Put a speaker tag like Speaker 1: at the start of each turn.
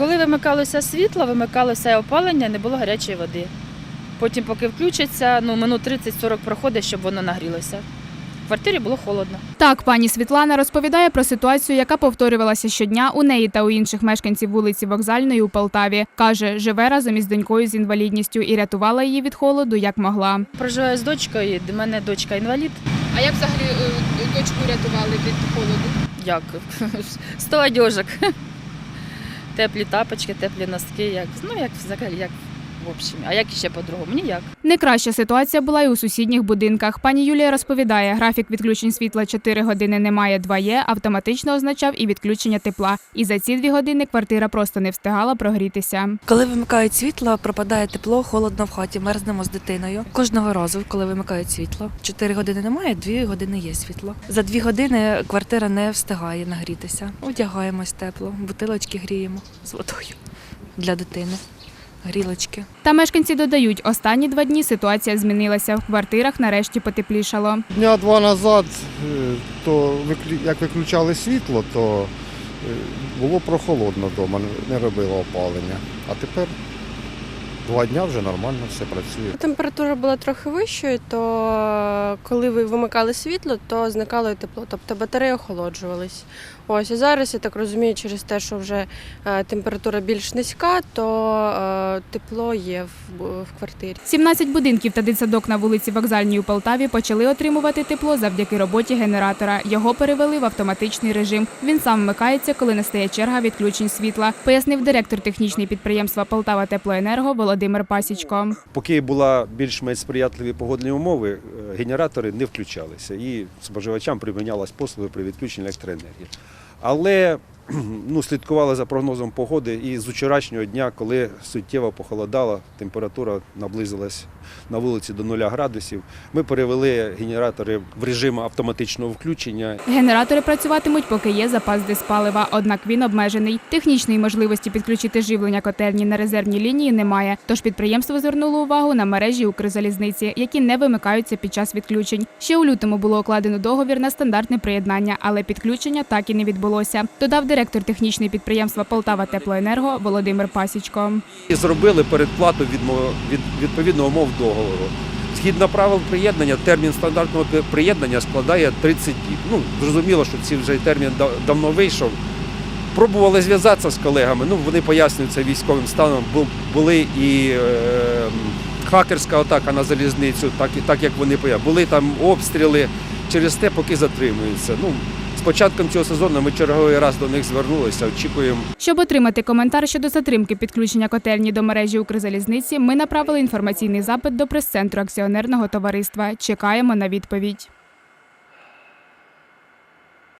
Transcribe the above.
Speaker 1: Коли вимикалося світло, вимикалося і опалення, не було гарячої води. Потім, поки включиться, ну минут 30-40 проходить, щоб воно нагрілося. В квартирі було холодно.
Speaker 2: Так, пані Світлана розповідає про ситуацію, яка повторювалася щодня у неї та у інших мешканців вулиці Вокзальної у Полтаві. Каже, живе разом із донькою з інвалідністю і рятувала її від холоду як могла.
Speaker 1: Проживаю з дочкою, в мене дочка інвалід.
Speaker 2: А як взагалі дочку рятували від холоду?
Speaker 1: Як? Сто одежок. Теплі тапочки, теплі носки, як, ну як взагалі, як в общем. А як ще по-другому? Ніяк.
Speaker 2: Не краща ситуація була і у сусідніх будинках. Пані Юлія розповідає, графік відключень світла 4 години немає, 2 є, автоматично означав і відключення тепла. І за ці дві години квартира просто не встигала прогрітися.
Speaker 3: Коли вимикають світло, пропадає тепло, холодно в хаті, мерзнемо з дитиною. Кожного разу, коли вимикають світло, 4 години немає, 2 години є світло. За 2 години квартира не встигає нагрітися. Одягаємось тепло, бутилочки гріємо з водою для дитини. Грілочки.
Speaker 2: Та мешканці додають, останні два дні ситуація змінилася. В квартирах нарешті потеплішало.
Speaker 4: Дня два назад, е, то як виключали світло, то е, було прохолодно вдома, не робило опалення. А тепер два дня вже нормально все працює.
Speaker 5: Температура була трохи вищою, то е, коли ви вимикали світло, то зникало і тепло, тобто батареї охолоджувались. Ось і зараз я так розумію, через те, що вже е, температура більш низька, то е, тепло є в, в квартирі.
Speaker 2: 17 будинків та дитсадок на вулиці Вокзальній у Полтаві почали отримувати тепло завдяки роботі генератора. Його перевели в автоматичний режим. Він сам вмикається, коли настає черга відключень світла, пояснив директор технічного підприємства Полтава Теплоенерго Володимир Пасічко.
Speaker 6: Поки була більш-менш сприятливі погодні умови, е, генератори не включалися і споживачам примінялась послуги при відключенні електроенергії. Але ну, слідкували за прогнозом погоди і з вчорашнього дня, коли суттєво похолодало, температура наблизилась на вулиці до 0 градусів, ми перевели генератори в режим автоматичного включення
Speaker 2: Генератори працюватимуть, поки є запас диспалива, однак він обмежений. Технічної можливості підключити живлення котельні на резервній лінії немає. Тож підприємство звернуло увагу на мережі Укрзалізниці, які не вимикаються під час відключень. Ще у лютому було укладено договір на стандартне приєднання, але підключення так і не відбулося. Додав директор технічного підприємства Полтава Теплоенерго Володимир Пасічко.
Speaker 6: зробили передплату від, відповідно умов договору. Згідно правил приєднання, термін стандартного приєднання складає 30 діб. Ну, зрозуміло, що цей вже термін да- давно вийшов. Пробували зв'язатися з колегами, ну вони пояснюють це військовим станом. Бу- Були і е, хакерська атака на залізницю, так, так як вони пояснюють. Були там обстріли через те, поки затримуються. Ну, з початком цього сезону ми черговий раз до них звернулися, очікуємо.
Speaker 2: Щоб отримати коментар щодо затримки підключення котельні до мережі Укрзалізниці, ми направили інформаційний запит до прес-центру акціонерного товариства. Чекаємо на відповідь.